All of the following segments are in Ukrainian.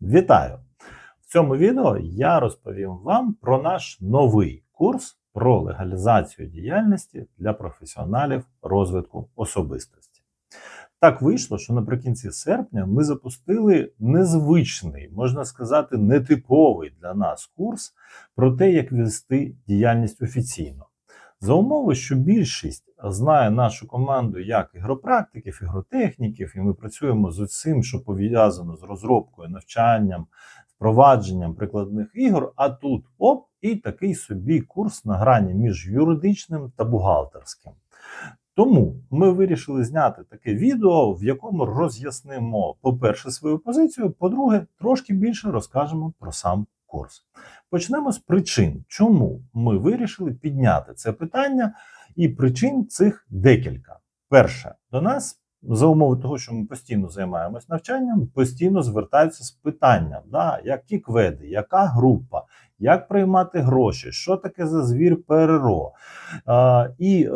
Вітаю! В цьому відео я розповім вам про наш новий курс про легалізацію діяльності для професіоналів розвитку особистості. Так вийшло, що наприкінці серпня ми запустили незвичний, можна сказати, нетиповий для нас курс про те, як вести діяльність офіційно. За умови, що більшість знає нашу команду як ігропрактиків, ігротехніків, і ми працюємо з усім, що пов'язано з розробкою, навчанням, впровадженням прикладних ігор. А тут оп, і такий собі курс на грані між юридичним та бухгалтерським. Тому ми вирішили зняти таке відео, в якому роз'яснимо, по-перше, свою позицію, по-друге, трошки більше розкажемо про сам курс. Почнемо з причин, чому ми вирішили підняти це питання, і причин цих декілька. Перше, до нас за умови того, що ми постійно займаємось навчанням, постійно звертаються з питанням, да, які кведи, яка група, як приймати гроші, що таке за звір ПРО. А, І е,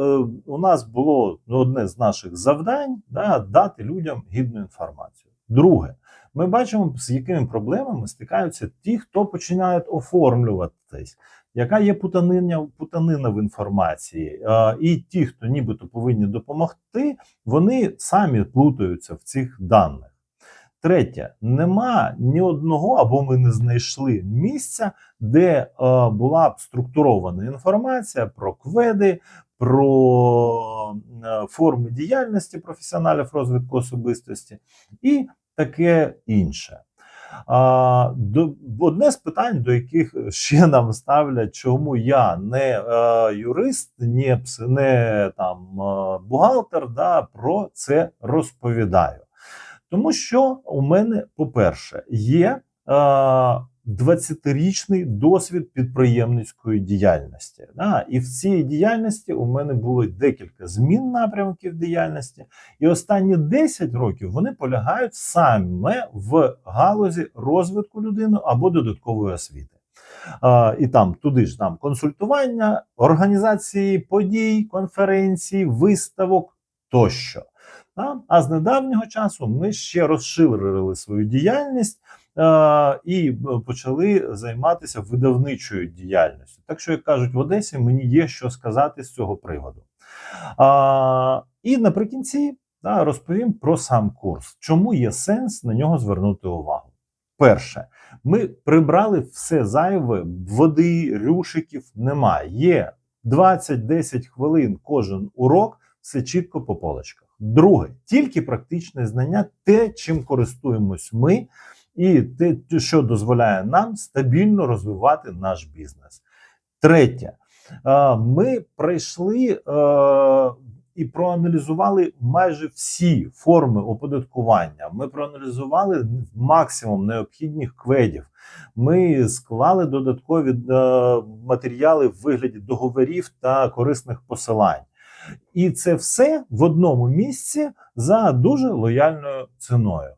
у нас було одне з наших завдань да, дати людям гідну інформацію. Друге, ми бачимо, з якими проблемами стикаються ті, хто починають оформлюватись, яка є путанина, путанина в інформації, і ті, хто нібито повинні допомогти, вони самі плутаються в цих даних. Третє, нема ні одного, або ми не знайшли місця, де е, була б структурована інформація про кведи, про е, форми діяльності професіоналів розвитку особистості. І таке інше. А, до, Одне з питань, до яких ще нам ставлять, чому я не е, юрист, не, не там е, бухгалтер, да, про це розповідаю. Тому що у мене, по-перше, є е, 20-річний досвід підприємницької діяльності. Да? І в цій діяльності у мене було декілька змін напрямків діяльності, і останні 10 років вони полягають саме в галузі розвитку людини або додаткової освіти. А, І там туди ж там консультування, організації подій, конференцій, виставок тощо. А з недавнього часу ми ще розширили свою діяльність і почали займатися видавничою діяльністю. Так що, як кажуть, в Одесі мені є що сказати з цього приводу. А, І наприкінці да, розповім про сам курс, чому є сенс на нього звернути увагу. Перше, ми прибрали все зайве, води, рюшиків немає. Є 20-10 хвилин кожен урок, все чітко по полочках. Друге, тільки практичне знання, те, чим користуємось ми і те, що дозволяє нам стабільно розвивати наш бізнес. Третє, ми пройшли і проаналізували майже всі форми оподаткування. Ми проаналізували максимум необхідних кведів. Ми склали додаткові матеріали в вигляді договорів та корисних посилань. І це все в одному місці за дуже лояльною ціною.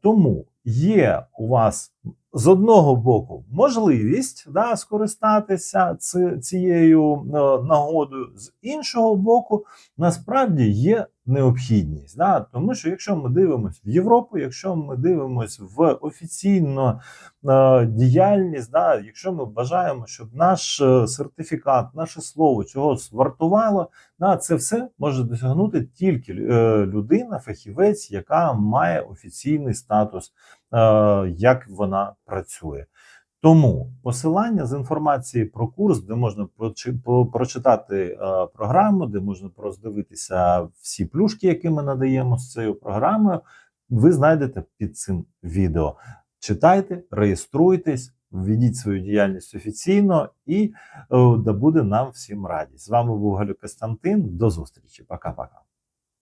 Тому є у вас з одного боку можливість да, скористатися цією е, нагодою, з іншого боку, насправді є необхідність. Да? Тому що якщо ми дивимося в Європу, якщо ми дивимося в офіційну е, діяльність, да, якщо ми бажаємо, щоб наш е, сертифікат, наше слово чогось вартувало, да, це все може досягнути тільки е, людина, фахівець, яка має офіційний статус, як вона працює. Тому посилання з інформації про курс, де можна прочитати е, програму, де можна роздивитися всі плюшки, які ми надаємо з цією програмою, ви знайдете під цим відео. Читайте, реєструйтесь, введіть свою діяльність офіційно і е, да буде нам всім радість. З вами був Галю Костянтин. До зустрічі. Пока-пока.